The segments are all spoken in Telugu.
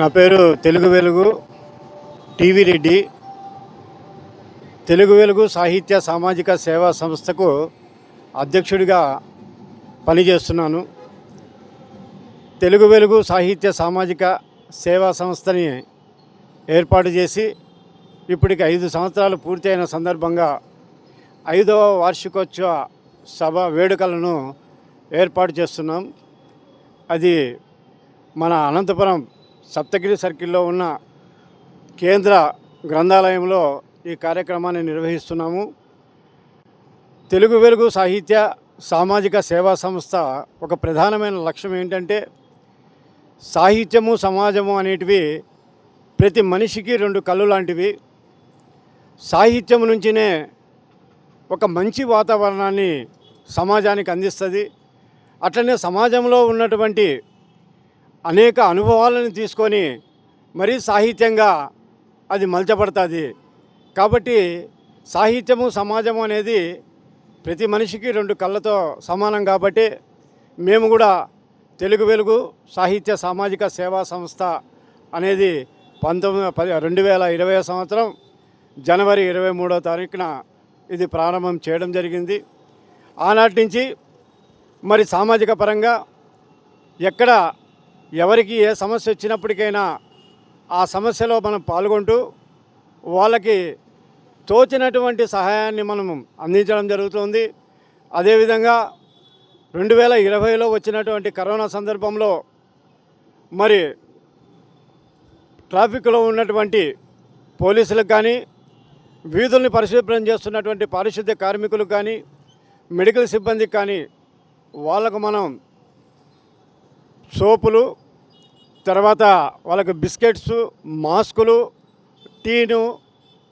నా పేరు తెలుగు వెలుగు టీవీ రెడ్డి. తెలుగు వెలుగు సాహిత్య సామాజిక సేవా సంస్థకు అధ్యక్షుడిగా పనిచేస్తున్నాను. తెలుగు వెలుగు సాహిత్య సామాజిక సేవా సంస్థని ఏర్పాటు చేసి ఇప్పటికి ఐదు సంవత్సరాలు పూర్తయిన సందర్భంగా ఐదవ వార్షికోత్సవ సభ వేడుకలను ఏర్పాటు చేస్తున్నాం. అది మన అనంతపురం సప్తగిరి సర్కిల్లో ఉన్న కేంద్ర గ్రంథాలయంలో ఈ కార్యక్రమాన్ని నిర్వహిస్తున్నాము. తెలుగు వెలుగు సాహిత్య సామాజిక సేవా సంస్థ ఒక ప్రధానమైన లక్ష్యం ఏంటంటే సాహిత్యము సమాజము అనేటివి ప్రతి మనిషికి రెండు కళ్ళు లాంటివి. సాహిత్యం నుంచినే ఒక మంచి వాతావరణాన్ని సమాజానికి అందిస్తుంది. అట్లనే సమాజంలో ఉన్నటువంటి అనేక అనుభవాలను తీసుకొని మరీ సాహిత్యంగా అది మలచబడుతుంది. కాబట్టి సాహిత్యము సమాజము అనేది ప్రతి మనిషికి రెండు కళ్ళతో సమానం కాబట్టి మేము కూడా తెలుగు వెలుగు సాహిత్య సామాజిక సేవా సంస్థ అనేది పంతొమ్మిది పది రెండు వేల ఇరవై సంవత్సరం జనవరి ఇరవై మూడో తారీఖున ఇది ప్రారంభం చేయడం జరిగింది. ఆనాటి నుంచి మరి సామాజిక పరంగా ఎక్కడ ఎవరికి ఏ సమస్య వచ్చినప్పటికైనా ఆ సమస్యలో మనం పాల్గొంటూ వాళ్ళకి తోచినటువంటి సహాయాన్ని మనం అందించడం జరుగుతుంది. అదేవిధంగా రెండు వేల ఇరవైలో వచ్చినటువంటి కరోనా సందర్భంలో మరి ట్రాఫిక్లో ఉన్నటువంటి పోలీసులకు కానీ వీధుల్ని పరిశుభ్రం చేస్తున్నటువంటి పారిశుద్ధ్య కార్మికులకు కానీ మెడికల్ సిబ్బందికి కానీ వాళ్ళకు మనం సోపులు తర్వాత వాళ్ళకు బిస్కెట్స్ మాస్కులు టీను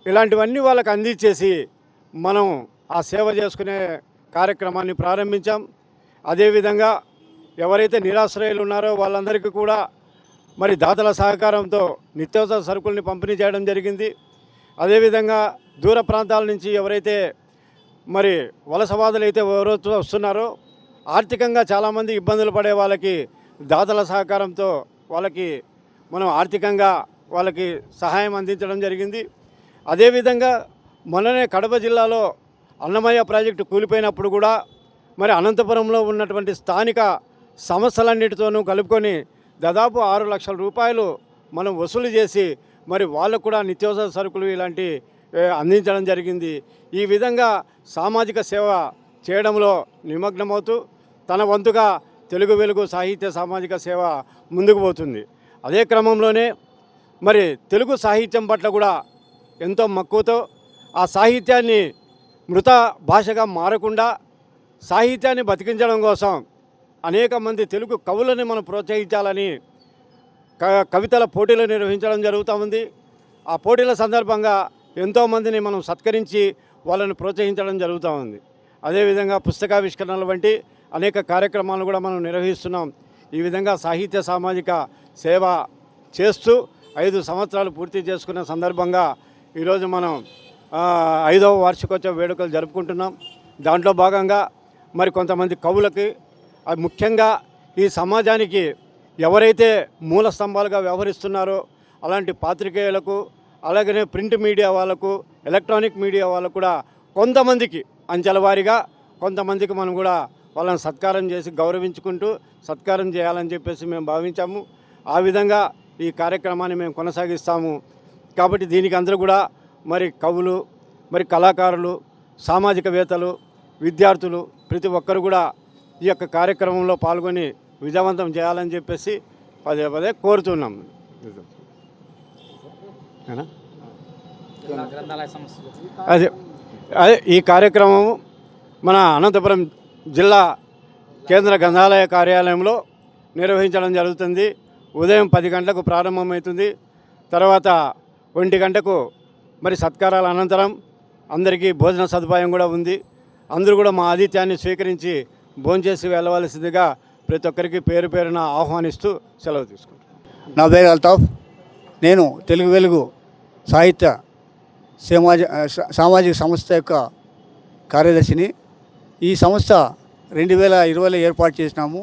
ఇలాంటివన్నీ వాళ్ళకు అందించేసి మనం ఆ సేవ చేసుకునే కార్యక్రమాన్ని ప్రారంభించాం. అదేవిధంగా ఎవరైతే నిరాశ్రయులు ఉన్నారో వాళ్ళందరికీ కూడా మరి దాతల సహకారంతో నిత్యావసర సరుకుల్ని పంపిణీ చేయడం జరిగింది. అదేవిధంగా దూర ప్రాంతాల నుంచి ఎవరైతే మరి వలసవాదులు అయితే ఎవరైతే వస్తున్నారో ఆర్థికంగా చాలామంది ఇబ్బందులు పడే వాళ్ళకి దాతల సహకారంతో వాళ్ళకి మనం ఆర్థికంగా వాళ్ళకి సహాయం అందించడం జరిగింది. అదేవిధంగా మొన్ననే కడప జిల్లాలో అన్నమయ్య ప్రాజెక్టు కూలిపోయినప్పుడు కూడా మరి అనంతపురంలో ఉన్నటువంటి స్థానిక సమస్యలన్నిటితోనూ కలుపుకొని దాదాపు ఆరు లక్షల రూపాయలు మనం వసూలు చేసి మరి వాళ్ళకు కూడా నిత్యావసర సరుకులు ఇలాంటి అందించడం జరిగింది. ఈ విధంగా సామాజిక సేవ చేయడంలో నిమగ్నమవుతూ తన వంతుగా తెలుగు వెలుగు సాహిత్య సామాజిక సేవ ముందుకు పోతుంది. అదే క్రమంలోనే మరి తెలుగు సాహిత్యం పట్ల కూడా ఎంతో మక్కువతో ఆ సాహిత్యాన్ని మృత భాషగా మారకుండా సాహిత్యాన్ని బతికించడం కోసం అనేక మంది తెలుగు కవులని మనం ప్రోత్సహించాలని క- కవితల పోటీలు నిర్వహించడం జరుగుతూ ఉంది. ఆ పోటీల సందర్భంగా ఎంతోమందిని మనం సత్కరించి వాళ్ళని ప్రోత్సహించడం జరుగుతూ ఉంది. అదేవిధంగా పుస్తకావిష్కరణల వంటి అనేక కార్యక్రమాలు కూడా మనం నిర్వహిస్తున్నాం. ఈ విధంగా సాహిత్య సామాజిక సేవ చేస్తూ ఐదు సంవత్సరాలు పూర్తి చేసుకున్న సందర్భంగా ఈరోజు మనం ఐదవ వార్షికోత్సవ వేడుకలు జరుపుకుంటున్నాం. దాంట్లో భాగంగా మరి కొంతమంది కవులకి అది ముఖ్యంగా ఈ సమాజానికి ఎవరైతే మూల స్తంభాలుగా వ్యవహరిస్తున్నారో అలాంటి పాత్రికేయులకు అలాగనే ప్రింట్ మీడియా వాళ్ళకు ఎలక్ట్రానిక్ మీడియా వాళ్ళకు కూడా కొంతమందికి అంచెలవారీగా కొంతమందికి మనం కూడా వాళ్ళని సత్కారం చేసి గౌరవించుకుంటూ సత్కారం చేయాలని చెప్పేసి మేము భావించాము. ఆ విధంగా ఈ కార్యక్రమాన్ని మేము కొనసాగిస్తాము. కాబట్టి దీనికి అందరూ కూడా మరి కవులు మరి కళాకారులు సామాజికవేత్తలు విద్యార్థులు ప్రతి ఒక్కరు కూడా ఈ యొక్క కార్యక్రమంలో పాల్గొని విజయవంతం చేయాలని చెప్పేసి పదే పదే కోరుతున్నాం. అదే అదే ఈ కార్యక్రమం మన అనంతపురం జిల్లా కేంద్ర గ్రంథాలయ కార్యాలయంలో నిర్వహించడం జరుగుతుంది. ఉదయం పది గంటలకు ప్రారంభమవుతుంది. తర్వాత ఒంటి గంటకు మరి సత్కారాల అనంతరం అందరికీ భోజన సదుపాయం కూడా ఉంది. అందరూ కూడా మా ఆతిథ్యాన్ని స్వీకరించి భోంచేసి వెళ్ళవలసిందిగా ప్రతి ఒక్కరికి పేరు పేరున ఆహ్వానిస్తూ సెలవు తీసుకుంటాను నా పేరు అల్తాఫ్. నేను తెలుగు వెలుగు సాహిత్య సమాజ సామాజిక సంస్థ యొక్క కార్యదర్శిని. ఈ సంస్థ రెండు వేల ఇరవైలో ఏర్పాటు చేసినాము.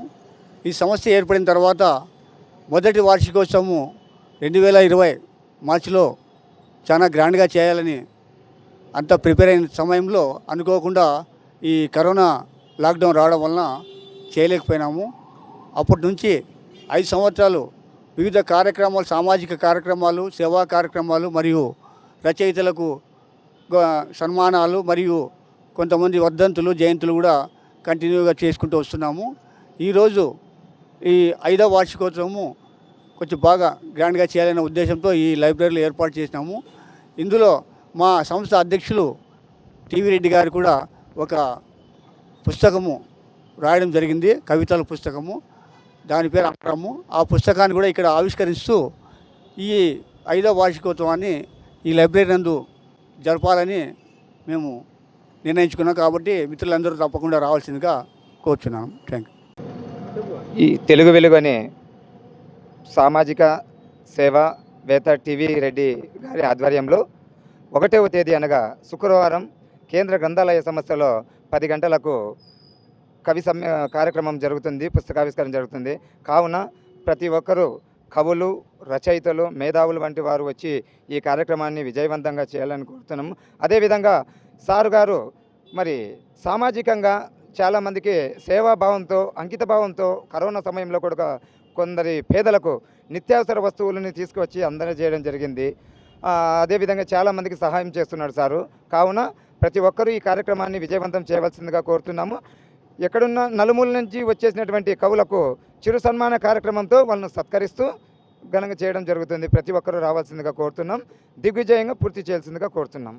ఈ సంస్థ ఏర్పడిన తర్వాత మొదటి వార్షికోత్సవము రెండు వేల ఇరవై మార్చిలో చాలా గ్రాండ్గా చేయాలని అంత ప్రిపేర్ అయిన సమయంలో అనుకోకుండా ఈ కరోనా లాక్డౌన్ రావడం వలన చేయలేకపోయినాము. అప్పటి నుంచి ఐదు సంవత్సరాలు వివిధ కార్యక్రమాలు సామాజిక కార్యక్రమాలు సేవా కార్యక్రమాలు మరియు రచయితలకు సన్మానాలు మరియు కొంతమంది వర్ధంతులు జయంతులు కూడా కంటిన్యూగా చేసుకుంటూ వస్తున్నాము. ఈరోజు ఈ ఐదవ వార్షికోత్సవము కొంచెం బాగా గ్రాండ్గా చేయాలనే ఉద్దేశంతో ఈ లైబ్రరీలో ఏర్పాటు చేసినాము. ఇందులో మా సంస్థ అధ్యక్షులు టీవీ రెడ్డి గారు కూడా ఒక పుస్తకము రాయడం జరిగింది కవితల పుస్తకము. దాని పేరు అమరము ఆ పుస్తకాన్ని కూడా ఇక్కడ ఆవిష్కరిస్తూ ఈ ఐదవ వార్షికోత్సవాన్ని ఈ లైబ్రరీ నందు జరపాలని మేము నిర్ణయించుకున్నాం కాబట్టి మిత్రులందరూ తప్పకుండా రావాల్సిందిగా కోరుచున్నాను. థ్యాంక్ యూ ఈ తెలుగు వెలుగని సామాజిక సేవ వేత టీవీ రెడ్డి గారి ఆధ్వర్యంలో ఒకటవ తేదీ అనగా శుక్రవారం కేంద్ర గ్రంథాలయ సంస్థలో పది గంటలకు కవి సమ్మె కార్యక్రమం జరుగుతుంది పుస్తకావిష్కరణ జరుగుతుంది. కావున ప్రతి ఒక్కరూ కవులు రచయితలు మేధావులు వంటి వారు వచ్చి ఈ కార్యక్రమాన్ని విజయవంతంగా చేయాలని కోరుతున్నాము. అదేవిధంగా సారు గారు మరి సామాజికంగా చాలామందికి సేవాభావంతో అంకితభావంతో కరోనా సమయంలో కూడా కొందరి పేదలకు నిత్యావసర వస్తువులను తీసుకువచ్చి అందజేయడం జరిగింది. అదేవిధంగా చాలామందికి సహాయం చేస్తున్నాడు సారు. కావున ప్రతి ఒక్కరూ ఈ కార్యక్రమాన్ని విజయవంతం చేయవలసిందిగా కోరుతున్నాము. ఎక్కడున్న నలుమూల నుంచి వచ్చేసినటువంటి కవులకు చిరు సన్మాన కార్యక్రమంతో వాళ్ళను సత్కరిస్తూ ఘనంగా చేయడం జరుగుతుంది. ప్రతి ఒక్కరూ రావాల్సిందిగా కోరుతున్నాం. దిగ్విజయంగా పూర్తి చేయాల్సిందిగా కోరుతున్నాం.